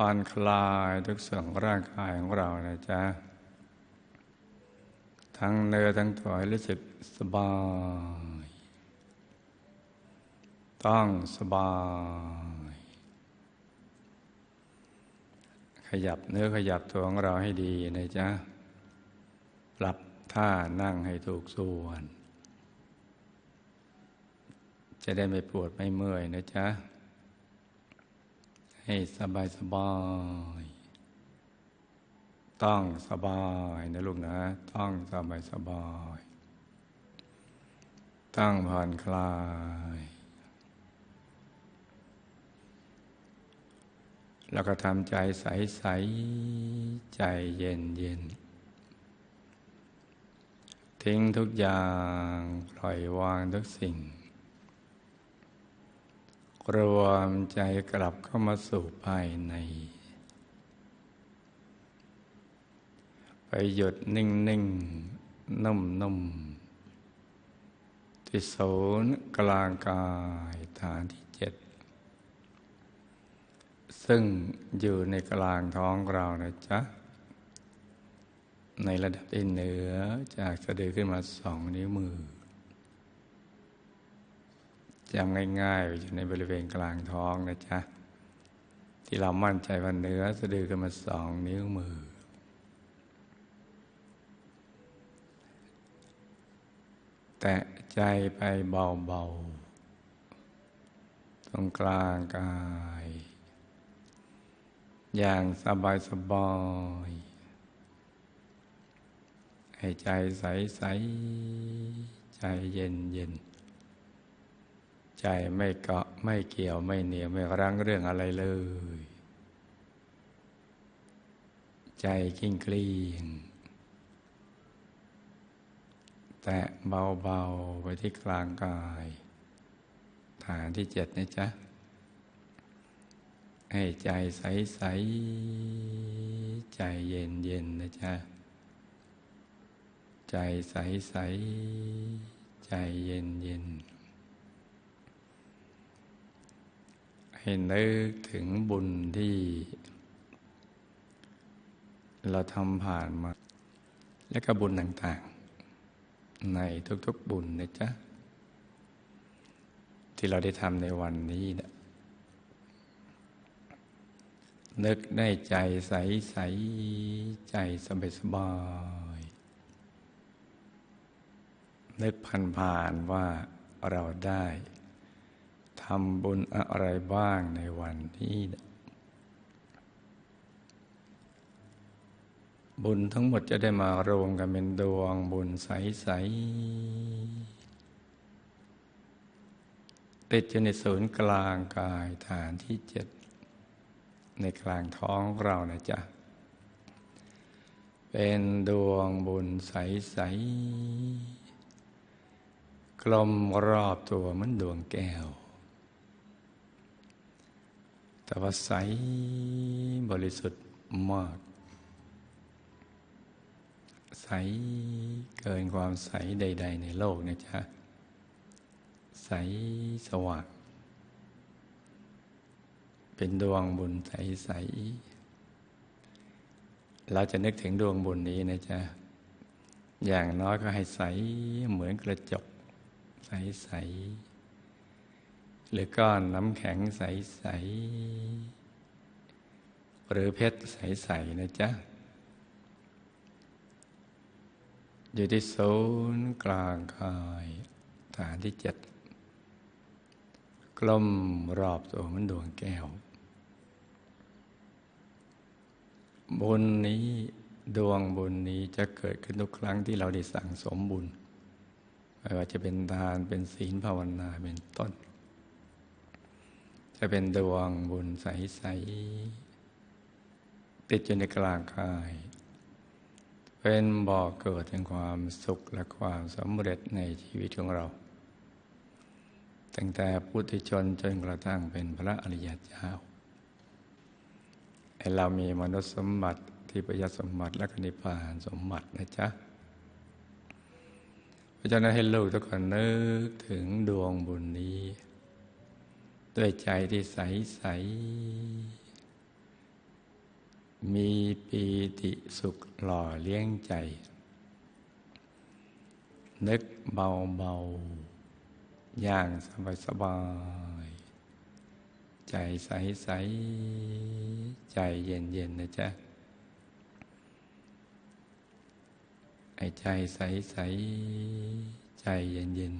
ผ่อนคลายทุกส่วนร่างกายของเรานะจ๊ะ ทั้งเนื้อทั้งตัวให้รู้สึกสบาย ต้องสบาย ขยับเนื้อขยับตัวของเราให้ดีนะจ๊ะ ปรับท่านั่งให้ถูกส่วน จะได้ไม่ปวดไม่เมื่อยนะจ๊ะ ให้สบายสบาย ต้องสบายนะลูกนะ ต้องสบายสบาย ตั้งผ่อนคลาย แล้วก็ทำใจใสใสใจเย็นเย็นทิ้งทุกอย่าง ปล่อยวางทุกสิ่ง รวมใจกลับเข้ามาสู่ภายใน ไปหยุดนิ่งนิ่งนุ่มนุ่มที่ศูนย์กลางกายฐานที่เจ็ด ซึ่งอยู่ในกลางท้องเรานะจ๊ะ ในระดับที่เหนือจากสะดือขึ้นมาสองนิ้วมือ จำง่ายๆอยู่ในบริเวณกลางท้องนะจ๊ะ ที่เรามั่นใจว่าเนื้อสะดือกันมาสองนิ้วมือ แตะใจไปเบาๆ ตรงกลางกาย อย่างสบายสบายให้ใจใสๆใจเย็นเย็น ใจไม่เกาะไม่เกี่ยวไม่เหนียวไม่รั้งเรื่องอะไรเลย ใจกิ้งกลีงแต่เบาๆไปที่กลางกาย ฐานที่เจ็ดนะจ๊ะ ให้ใจใสๆใจเย็นเย็นะจ๊ะ ใจใสๆใจเย็นเย็น ให้นึกถึงบุญที่ เราทำผ่านมา และก็บุญต่างๆ ในทุกๆบุญนะจ๊ะ ที่เราได้ทำในวันนี้นะนึกได้ใจใสใสใจสบายสบายนึกผ่านๆว่าเราได้ำบุญอะไรบ้างในวันนี้บุญทั้งหมดจะได้มารวมกันเป็นดวงบุญใส ๆ ติดอยู่ในศูนย์กลางกายฐานที่เจ็ด ในกลางท้องเรานะจ๊ะ เป็นดวงบุญใส ๆ กลมรอบตัวเหมือนดวงแก้ว แต่ว่าใสบริสุทธิ์มาก ใสเกินความใสใด ๆ ในโลกนะจ๊ะ ใสสว่าง เป็นดวงบุญใสใสเราจะนึกถึงดวงบุญนี้นะจ๊ะ อย่างน้อยก็ให้ใสเหมือนกระจก ใสใส หรือก้อนน้ำแข็งใส ๆ หรือเพชรใส ๆ นะจ๊ะ อยู่ที่ศูนย์กลางกายฐานที่เจ็ดกลมรอบตัวมันดวงแก้ว บุญนี้ดวงบุญนี้จะเกิดขึ้นทุกครั้งที่เราได้สั่งสมบุญไม่ว่าจะเป็นทานเป็นศีลภาวนาเป็นต้น จะเป็นดวงบุญใส ๆ ติดอยู่ในกลางกาย เป็นบ่อเกิดแห่งความสุขและความสำเร็จในชีวิตของเรา ตั้งแต่พุทธชนจนกระทั่งเป็นพระอริยเจ้าให้เรามีมนุษย์สมบัติที่ประยสมบัติและกนิพพานสมบัตินะจ๊ะเพราะฉะนั้นให้ลูกทุกคนนึกถึงดวงบุญนี้ ด้วยใจที่ใสใส มีปีติสุขหล่อเลี้ยงใจ นึกเบาเบาอย่างสบายสบาย ใจใสใส ใจเย็นเย็นนะจ๊ะ ไอ้ใจใสใส ใจเย็นเย็น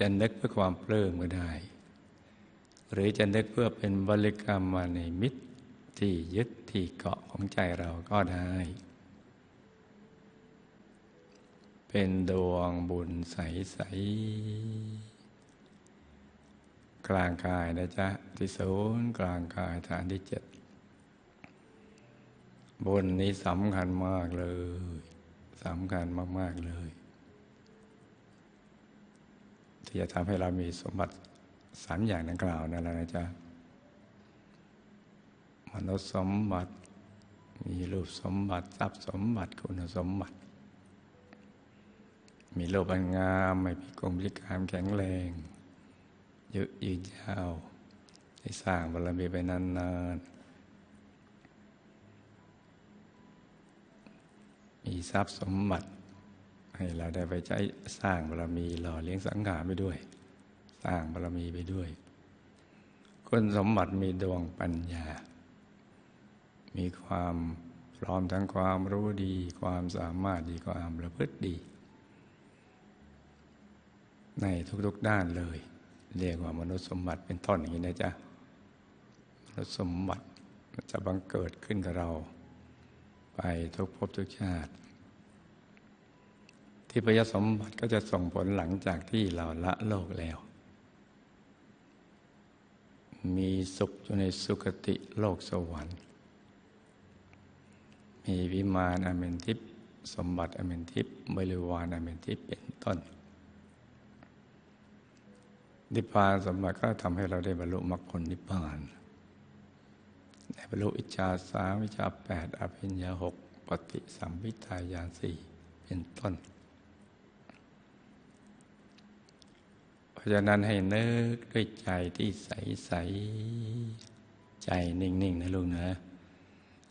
จะนึกเพื่อความเพลิมก็ได้ หรือจะนึกเพื่อเป็นบริกรรมมาในมิตรที่ยึดที่เกาะของใจเราก็ได้ เป็นดวงบุญใสใสกลางกายนะจ๊ะ ที่ศูนย์กลางกายฐานที่เจ็ดบุญนี้สำคัญมากเลยสำคัญมาก ๆ เลย ที่จะทำให้เรามีสมบัติสามอย่างดังกล่าวนั่นแหละนะจ๊ะมนุษย์สมบัติ มีรูปสมบัติทรัพย์สมบัติคุณสมบัติ มีโลกอันงาม ไม่พิกลพิการแข็งแรงยืดยืนยาวให้สร้างบารมีไปนานๆมีทรัพย์สมบัติ ให้เราได้ไปใช้สร้างบารมีหล่อเลี้ยงสังขารไปด้วย สร้างบารมีไปด้วยคุณสมบัติมีดวงปัญญา มีความพร้อมทั้งความรู้ดี ความสามารถดีความประพฤติดี ในทุกๆด้านเลย เรียกว่ามนุษย์สมบัติเป็นต้นอย่างนี้นะจ๊ะมนุษย์สมบัติจะบังเกิดขึ้นกับเรา ไปทุกภพทุกชาติ ที่พยสมบัติก็จะส่งผลหลังจากที่เราละโลกแล้ว มีสุขอยู่ในสุคติโลกสวรรค์ มีวิมานอเมนทิพสมบัติอเมนทิพบริวารอเมนทิพเป็นต้นนิพพานสมบัติก็ทำให้เราได้บรรลุมรรคผลนิพพานได้บรรลุอิจฉาสามวิชาแปดอภิญญาหกปฏิสัมพิทายานสี่เป็นต้น เพ ราะฉะนั้นให้นึกด้วยใจที่ใสใสใจนิ่งๆนะลูกนะ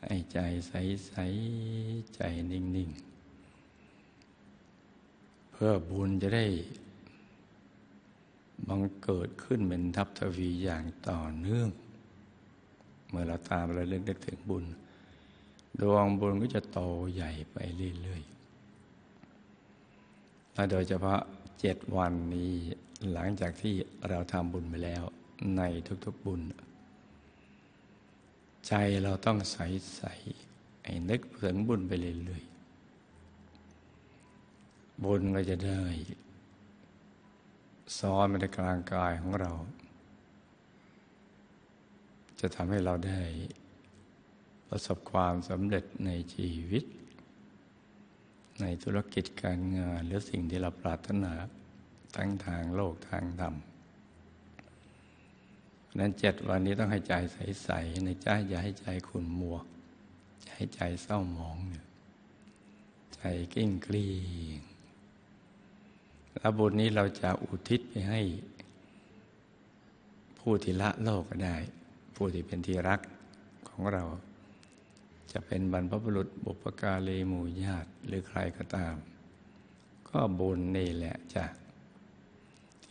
ให้ใจใสใสใจนิ่งๆเพื่อบุญจะได้บังเกิดขึ้นเป็นทับทวีอย่างต่อเนื่อง เมื่อเราตามเราเรื่องนึกถึงบุญ ดวงบุญก็จะโตใหญ่ไปเรื่อยๆและโดยเฉพาะเจ็ดวันนี้ หลังจากที่เราทำบุญไปแล้วในทุกๆบุญ ใจเราต้องใสใสไอ้นึกถึงบุญไปเรื่อยๆบุญก็จะได้ซ้อนมาในกลางกายของเรา จะทำให้เราได้ประสบความสำเร็จในชีวิต ในธุรกิจการงานหรือสิ่งที่เราปรารถนา ทั้งทางโลกทางธรรมนั้นเจ็ดวันนี้ต้องให้ใจใสๆในใจอย่าให้ใจขุ่นมัวอย่าให้ใจเศร้าหมองใจกิ้งกลีงแล้วบุญนี้เราจะอุทิศไปให้ ผู้ที่ละโลกก็ได้ ผู้ที่เป็นที่รักของเรา จะเป็นบรรพบุรุษบุปการีหมู่ญาติหรือใครก็ตาม ก็บุญนี่แหละจ้ะ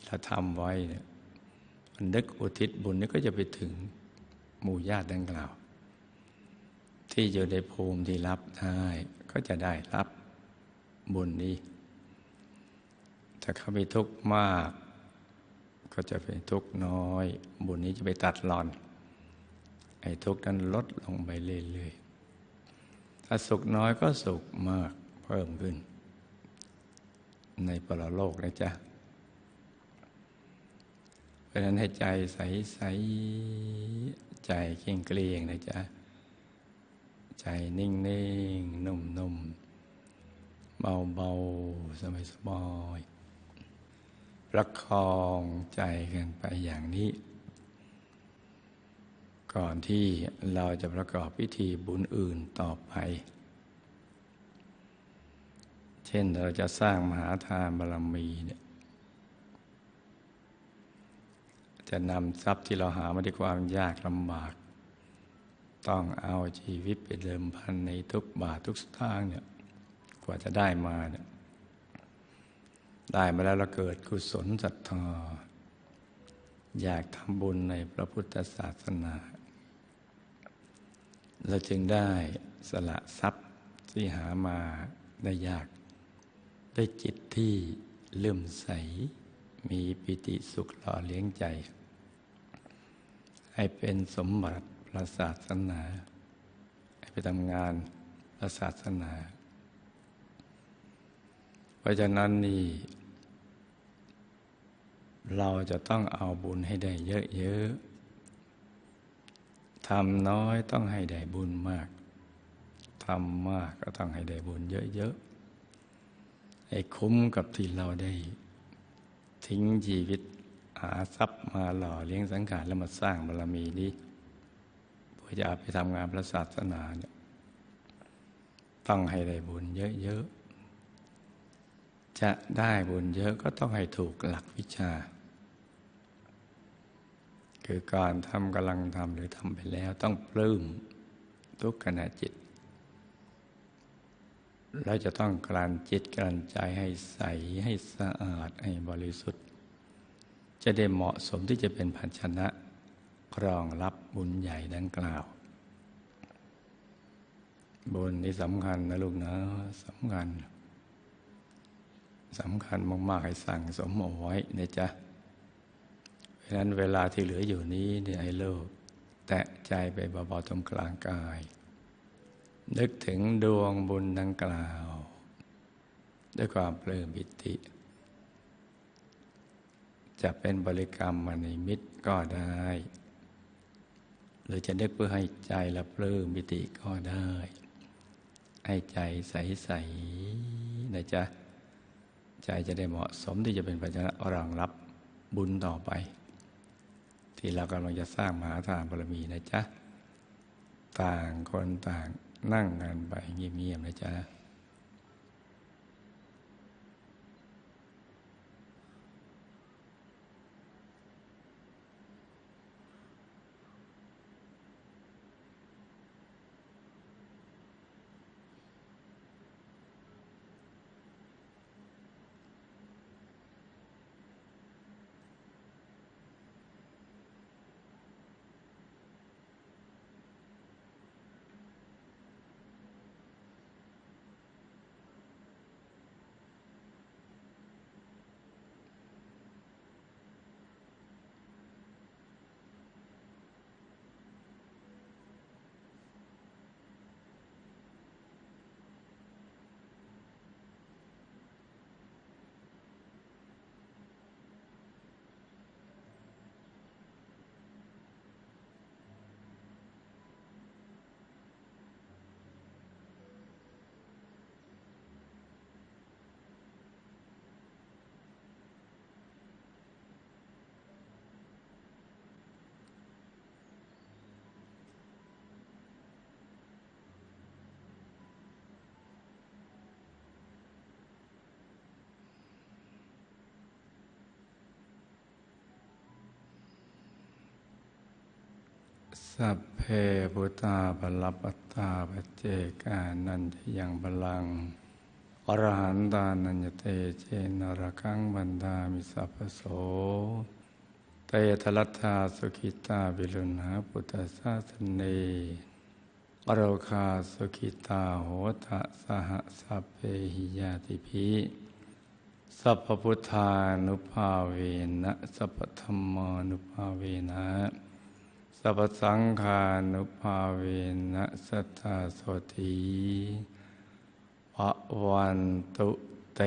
ที่เราทำไว้เนี่ยมันนึกอุทิศบุญนี้ก็จะไปถึงหมู่ญาติดังกล่าว ที่อยู่ในภูมิที่รับได้ก็จะได้รับบุญนี้ถ้าเขามีทุกข์มาก ก็จะเป็นทุกข์น้อย บุญนี้จะไปตัดรอน ไอ้ทุกข์นั้นลดลงไปเรื่อยๆถ้าสุขน้อยก็สุขมากเพิ่มขึ้น ในปรโลกนะจ๊ะ เพราะนั้นให้ใจใสๆใจเข่งเกลียงนะจ๊ะ ใจนิ่งนิ่งนุ่มนุ่มเบาเบาสบายสบายประคองใจกันไปอย่างนี้ ก่อนที่เราจะประกอบพิธีบุญอื่นต่อไป เช่นเราจะสร้างมหาทานบารมีเนี่ย จะนำทรัพย์ที่เราหามาด้วยความยากลำบาก ต้องเอาชีวิตไปเดิมพันในทุกบาททุกสตางค์เนี่ยกว่าจะได้มาเนี่ยได้มาแล้วเราเกิดกุศลศรัทธาอยากทำบุญในพระพุทธศาสนา เราจึงได้สละทรัพย์ที่หามาได้ยาก ได้จิตที่เลื่อมใส มีปิติสุขหล่อเลี้ยงใจ ให้เป็นสมบัติพระศาสนา ให้ไปทำงานพระศาสนา เพราะฉะนั้นนี่ เราจะต้องเอาบุญให้ได้เยอะๆทำน้อยต้องให้ได้บุญมากทำมากก็ต้องให้ได้บุญเยอะๆให้คุ้มกับที่เราได้ ทิ้งชีวิต หาทรัพย์มาหล่อเลี้ยงสังขารแล้วมาสร้างบารมีนี้เพื่อจะเอาไปทำงานพระศาสนาเนี่ยต้องให้ได้บุญเยอะๆ จะได้บุญเยอะก็ต้องให้ถูกหลักวิชา คือการทำกำลังทำหรือทำไปแล้วต้องปลื้มทุกขณะจิตเราจะต้องกลั่นจิตกลั่นใจให้ใสให้สะอาดให้บริสุทธิ์ จะได้เหมาะสมที่จะเป็นภาชนะรองรับบุญใหญ่ดังกล่าว บุญนี่สำคัญนะลูกนะสำคัญสำคัญมากๆให้สั่งสมเอาไว้นะจ๊ะฉะนั้นเวลาที่เหลืออยู่นี้เนี่ยให้โลก แตะใจไปเบาๆตรงกลางกาย นึกถึงดวงบุญดังกล่าว ด้วยความเปลิมปิติ จะเป็นบริกรรมมาในมิตรก็ได้ หรือจะนึกเพื่อให้ใจละเปลิมปิติก็ได้ ให้ใจใสๆนะจ๊ะ ใจจะได้เหมาะสมที่จะเป็นปัจจัยรองรับบุญต่อไป ที่เรากำลังจะสร้างมหาทานบารมีนะจ๊ะ ต่างคนต่างนั่งกันไปเงียบๆนะจ๊ะ สัพเพพุตาบลปตาปเจกานันจะยังบลัง อรหันตานัญเตเจนรคังบันดามิสัพโส เตทลัทธาสุขิตาวิลุณาพุทธศาสเนอโรคาสุขิตาโหทะสหสัพเพหิยาติภิสัพพุทธานุภาเวนะสัพพธรรมานุภาเวนะ สัพสังขานุภาเวนะสัทธาโสทีภวันตุเต